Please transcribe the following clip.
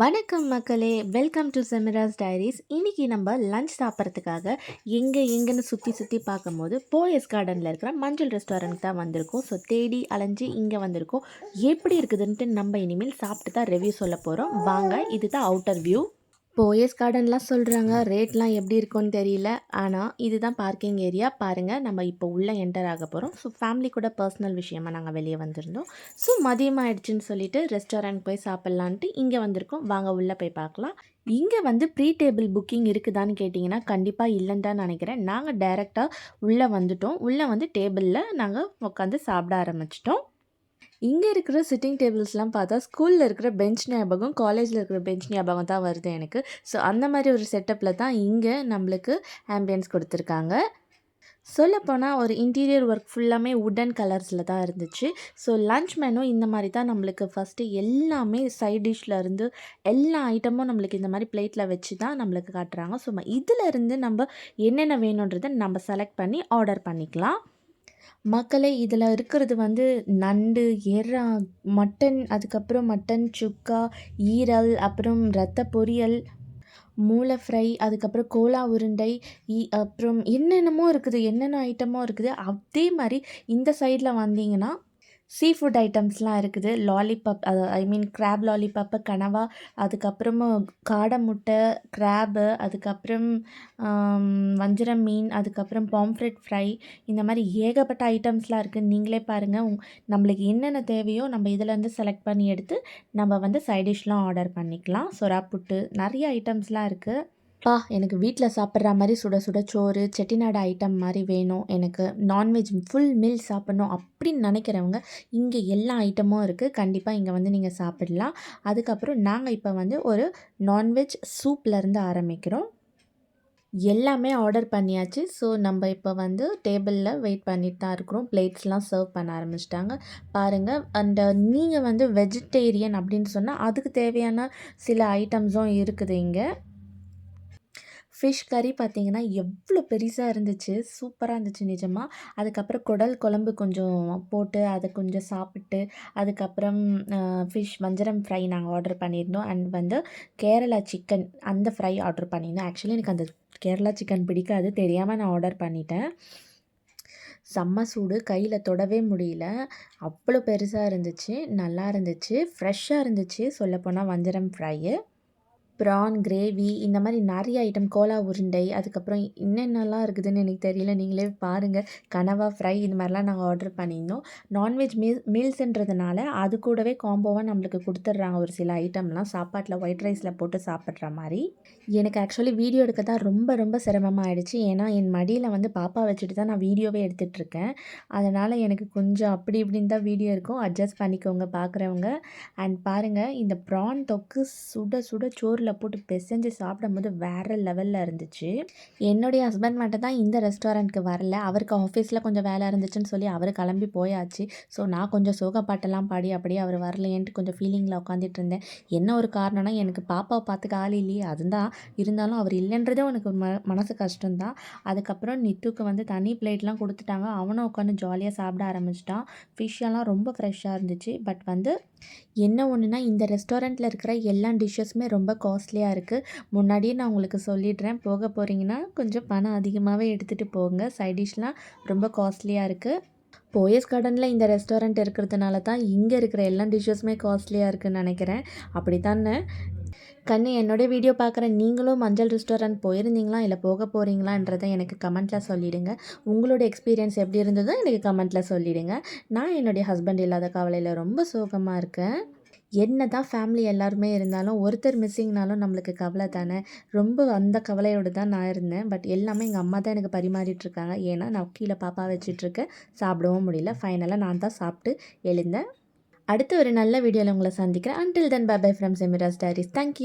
வணக்கம் மக்களே. Welcome to செமிராஸ் diaries இன்றைக்கி நம்ம லஞ்ச் சாப்பிட்றதுக்காக எங்கே எங்கேன்னு சுற்றி சுற்றி பார்க்கும்போது போயஸ் கார்டனில் இருக்கிற மஞ்சள் ரெஸ்டாரண்ட் தான் வந்திருக்கோம். ஸோ தேடி அலைஞ்சு இங்கே வந்திருக்கோம். எப்படி இருக்குதுன்ட்டு நம்ம இனிமேல் சாப்பிட்டு தான் ரிவ்யூ சொல்ல போகிறோம் வாங்க இதுதான் அவுட்டர் வியூ போயஸ் கார்டன்லாம் சொல்கிறாங்க ரேட்லாம் எப்படி இருக்கும்னு தெரியல. ஆனால் இதுதான் பார்க்கிங் ஏரியா. பாருங்கள் நம்ம இப்போ உள்ளே என்டர் ஆக போகிறோம் ஸோ ஃபேமிலி கூட பர்சனல் விஷயமா நாங்கள் வெளியே வந்திருந்தோம். ஸோ மதியம் ஆயிடுச்சுன்னு சொல்லிட்டு ரெஸ்டாரண்ட் போய் சாப்பிட்லான்ட்டு இங்கே வந்திருக்கோம். வாங்க உள்ளே போய் பார்க்கலாம். இங்கே வந்து ப்ரீ டேபிள் புக்கிங் இருக்குதான்னு கேட்டிங்கன்னா கண்டிப்பாக இல்லைன்னு தான் நினைக்கிறேன். நாங்கள் டைரெக்டாக உள்ளே வந்துட்டோம். உள்ளே வந்து டேபிளில் நாங்கள் உட்காந்து சாப்பிட ஆரம்பிச்சிட்டோம். இங்கே இருக்கிற சிட்டிங் டேபிள்ஸ்லாம் பார்த்தா ஸ்கூலில் இருக்கிற பெஞ்ச் ஞாபகம் காலேஜில் இருக்கிற பெஞ்ச் ஞாபகம் தான் வருது எனக்கு. ஸோ அந்த மாதிரி ஒரு செட்டப்பில் தான் இங்கே நம்மளுக்கு ஆம்பியன்ஸ் கொடுத்துருக்காங்க. சொல்லப்போனால் ஒரு இன்டீரியர் ஒர்க் ஃபுல்லாமே உடன் கலர்ஸில் தான் இருந்துச்சு. ஸோ லன்ச் மெனு இந்த மாதிரி தான் நம்மளுக்கு ஃபஸ்ட்டு எல்லாமே சைட் டிஷ்ஷில் இருந்து எல்லா ஐட்டமும் நம்மளுக்கு இந்த மாதிரி பிளேட்டில் வச்சு தான் நம்மளுக்கு காட்டுறாங்க. ஸோ இதில் இருந்து நம்ம என்னென்ன வேணுன்றதை நம்ம செலக்ட் பண்ணி ஆர்டர் பண்ணிக்கலாம். மக்களே இதில் இருக்கிறது வந்து நண்டு எறா மட்டன் அதுக்கப்புறம் மட்டன் சுக்கா ஈரல் அப்புறம் ரத்த பொரியல் மூளை ஃப்ரை அதுக்கப்புறம் கோலா உருண்டை இ அப்புறம் என்னென்னமோ இருக்குது என்னென்ன ஐட்டமோ இருக்குது. அதே மாதிரி இந்த சைடில் வந்தீங்கன்னா சீ ஃபுட் ஐட்டம்ஸ்லாம் இருக்குது. லாலிபப் அது ஐ மீன் கிராப் லாலிபப்பு கனவா அதுக்கப்புறமா காடை முட்டை கிராபு அதுக்கப்புறம் வஞ்சரம் மீன் அதுக்கப்புறம் பாம்ஃப்ரெட் ஃப்ரை இந்த மாதிரி ஏகப்பட்ட ஐட்டம்ஸ்லாம் இருக்குது நீங்களே பாருங்கள் உங் நம்மளுக்கு என்னென்ன தேவையோ நம்ம இதிலேருந்து செலக்ட் பண்ணி எடுத்து நம்ம வந்து சைட் டிஷ்லாம் ஆர்டர் பண்ணிக்கலாம். சொரா புட்டு நிறைய ஐட்டம்ஸ்லாம் இருக்குது பா எனக்கு வீட்டில் சாப்பிட்ற மாதிரி சுட சுட சோறு செட்டிநாடு ஐட்டம் மாதிரி வேணும். எனக்கு நான்வெஜ் ஃபுல் மீல் சாப்பிட்ணும் அப்படின்னு நினைக்கிறவங்க இங்கே எல்லா ஐட்டமும் இருக்குது கண்டிப்பாக இங்கே வந்து நீங்கள் சாப்பிடலாம். அதுக்கப்புறம் நாங்கள் இப்போ வந்து ஒரு நான்வெஜ் சூப்லேருந்து ஆரம்பிக்கிறோம். எல்லாமே ஆர்டர் பண்ணியாச்சு. ஸோ நம்ம இப்போ வந்து டேபிளில் வெயிட் பண்ணிட்டு தான் இருக்கிறோம். பிளேட்ஸ்லாம் சர்வ் பண்ண ஆரம்பிச்சிட்டாங்க. பாருங்கள் அண்ட் நீங்கள் வந்து வெஜிடேரியன் அப்படின்னு சொன்னால் அதுக்கு தேவையான சில ஐட்டம்ஸும் இருக்குது இங்கே. ஃபிஷ் கறி பார்த்திங்கன்னா எவ்வளோ பெருசாக இருந்துச்சு சூப்பராக இருந்துச்சு நிஜமாக அதுக்கப்புறம் குடல் குழம்பு கொஞ்சம் போட்டு அதை கொஞ்சம் சாப்பிட்டு அதுக்கப்புறம் ஃபிஷ் வஞ்சரம் ஃப்ரை நாங்கள் ஆர்டர் பண்ணியிருந்தோம். அண்ட் வந்து கேரளா சிக்கன் அந்த ஃப்ரை ஆர்டர் பண்ணியிருந்தோம். ஆக்சுவலி எனக்கு அந்த கேரளா சிக்கன் பிடிக்காது தெரியாமல் நான் ஆர்டர் பண்ணிட்டேன். செம்ம சூடு கையில் தொடவே முடியல. அவ்வளோ பெருசாக இருந்துச்சு நல்லா இருந்துச்சு ஃப்ரெஷ்ஷாக இருந்துச்சு சொல்லப்போனால் வஞ்சரம் ஃப்ரையு. ப்ரான் கிரேவி இந்த மாதிரி நிறைய ஐட்டம் கோலா உருண்டை அதுக்கப்புறம் என்னென்னலாம் இருக்குதுன்னு எனக்கு தெரியல. நீங்களே பாருங்கள் கனவா ஃப்ரை இது மாதிரிலாம் நாங்கள் ஆர்டர் பண்ணியிருந்தோம். நான்வெஜ் மீல் மீல்ஸுன்றதுனால அது கூடவே காம்போவாக நம்மளுக்கு கொடுத்துட்றாங்க. ஒரு சில ஐட்டம்லாம் சாப்பாட்டில் ஒயிட் ரைஸில் போட்டு சாப்பிட்ற மாதிரி. எனக்கு ஆக்சுவலி வீடியோ எடுக்க தான் ரொம்ப ரொம்ப சிரமமாக ஆகிடுச்சு ஏன்னா என் மடியில் வந்து பாப்பா வச்சுட்டு தான் நான் வீடியோவே எடுத்துகிட்ருக்கேன் அதனால் எனக்கு கொஞ்சம் அப்படி இப்படின்னு தான் வீடியோ இருக்கும். அட்ஜஸ்ட் பண்ணிக்கோங்க பார்க்குறவங்க அண்ட் பாருங்கள் இந்த ப்ரான் தொக்கு சுட சுட சோறு சோறில் போட்டு பிசைஞ்சு சாப்பிடும்போது வேறு லெவலில் இருந்துச்சு. என்னுடைய ஹஸ்பண்ட் மட்டும் தான் இந்த ரெஸ்டாரண்ட்க்கு வரல. அவருக்கு ஆஃபீஸில் கொஞ்சம் வேலை இருந்துச்சுன்னு சொல்லி அவர் கிளம்பி போயாச்சு. ஸோ நான் கொஞ்சம் சோகப்பாட்டெல்லாம் பாடி அப்படியே அவர் வரலையேன்ட்டு கொஞ்சம் ஃபீலிங்கில் உட்காந்துட்டு இருந்தேன். என்ன ஒரு காரணம்னா எனக்கு பாப்பாவை பார்த்துக்க ஆள் இல்லையே. அதுதான் இருந்தாலும் அவர் இல்லைன்றதே எனக்கு ம மனசு கஷ்டம்தான். அதுக்கப்புறம் நித்துக்கு வந்து தனி பிளேட்லாம் கொடுத்துட்டாங்க. அவனும் உட்காந்து ஜாலியாக சாப்பிட ஆரம்பிச்சிட்டான். ஃபிஷ்ஷெல்லாம் ரொம்ப ஃப்ரெஷ்ஷாக இருந்துச்சு. பட் வந்து என்ன ஒன்றுனா இந்த ரெஸ்டாரண்ட்டில் இருக்கிற எல்லா டிஷ்ஷஸுமே ரொம்ப காஸ்ட்லியாக இருக்குது முன்னாடியே நான் உங்களுக்கு சொல்லிடுறேன். போக போகிறீங்கன்னா கொஞ்சம் பணம் அதிகமாகவே எடுத்துகிட்டு போங்க. சைட் டிஷ்லாம் ரொம்ப காஸ்ட்லியாக இருக்குது போயஸ் கார்டனில் இந்த ரெஸ்டாரண்ட் இருக்கிறதுனால தான் இங்கே இருக்கிற எல்லா டிஷ்ஷஸுமே காஸ்ட்லியாக இருக்குதுன்னு நினைக்கிறேன். அப்படி தானே கண்ணு என்னோடய வீடியோ பார்க்குற நீங்களும் மஞ்சள் ரெஸ்டாரண்ட் போயிருந்தீங்களா? இல்லை போக போகிறீங்களான்றதை எனக்கு கமெண்ட்டில் சொல்லிவிடுங்க உங்களோட எக்ஸ்பீரியன்ஸ் எப்படி இருந்ததோ எனக்கு கமெண்ட்டில் சொல்லிவிடுங்க நான் என்னுடைய ஹஸ்பண்ட் இல்லாத கவலையில் ரொம்ப சோகமாக இருக்கேன். என்ன தான் ஃபேமிலி எல்லாருமே இருந்தாலும் ஒருத்தர் மிஸ்ஸிங்னாலும் நம்மளுக்கு கவலை தானே? ரொம்ப அந்த கவலையோடு தான் நான் இருந்தேன். பட் எல்லாமே எங்கள் அம்மா தான் எனக்கு பரிமாறிட்டுருக்காங்க ஏன்னா நான் கீழே பாப்பா வச்சிட்ருக்கேன் சாப்பிடவும் முடியல. ஃபைனலாக நான் தான் சாப்பிட்டு எழுந்தேன். அடுத்து ஒரு நல்ல வீடியோவில் உங்களை சந்திக்கிறேன். அன்டில் தென் பாபாய் பை ஃப்ரம் செமிராஸ் டைரிஸ் தேங்க்யூ